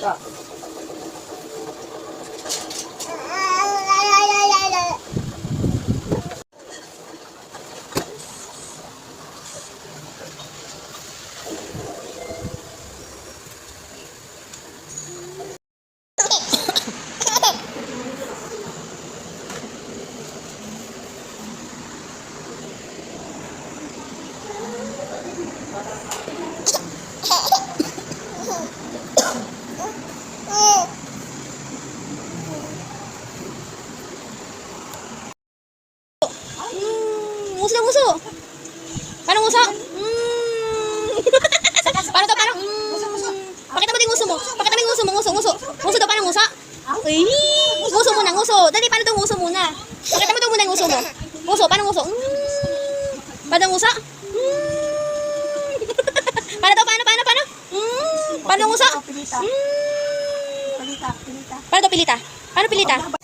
した。Nguso na nguso. Paano nguso? Mm. paano to? Paano? Mm. Pakita mo din nguso mo. Pakita mo yung nguso mo. Nguso, nguso. Nguso daw, paano nguso? Ay, nguso muna, nguso. Dali, paano to nguso muna? Pakita mo daw muna yung nguso mo. Nguso, paano nguso? Mm. Paano nguso? Mm. paano to? Paano, paano, paano? Mm. Paano? Pilita. Mm. Pilita. Pilita. Paano to pilita? Paano pilita?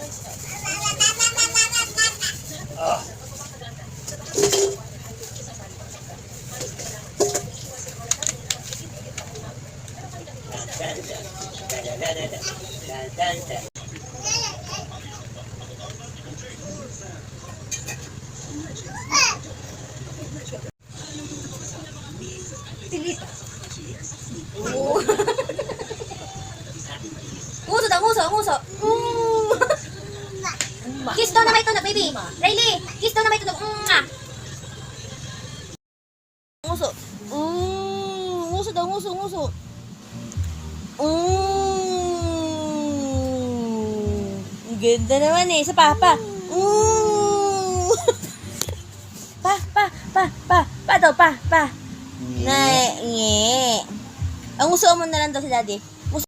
嗯好的好的好 Kiss daw na may tunog, baby. Riley, kiss daw na may tunog. Mwah. Nguso. Mm, nguso daw, nguso, nguso. Mm. Ganda naman eh, sa papa. Mm. pa, pa, pa, pa, pa daw, pa, pa. Na, nge. Ang nguso mo na lang daw sa daddy.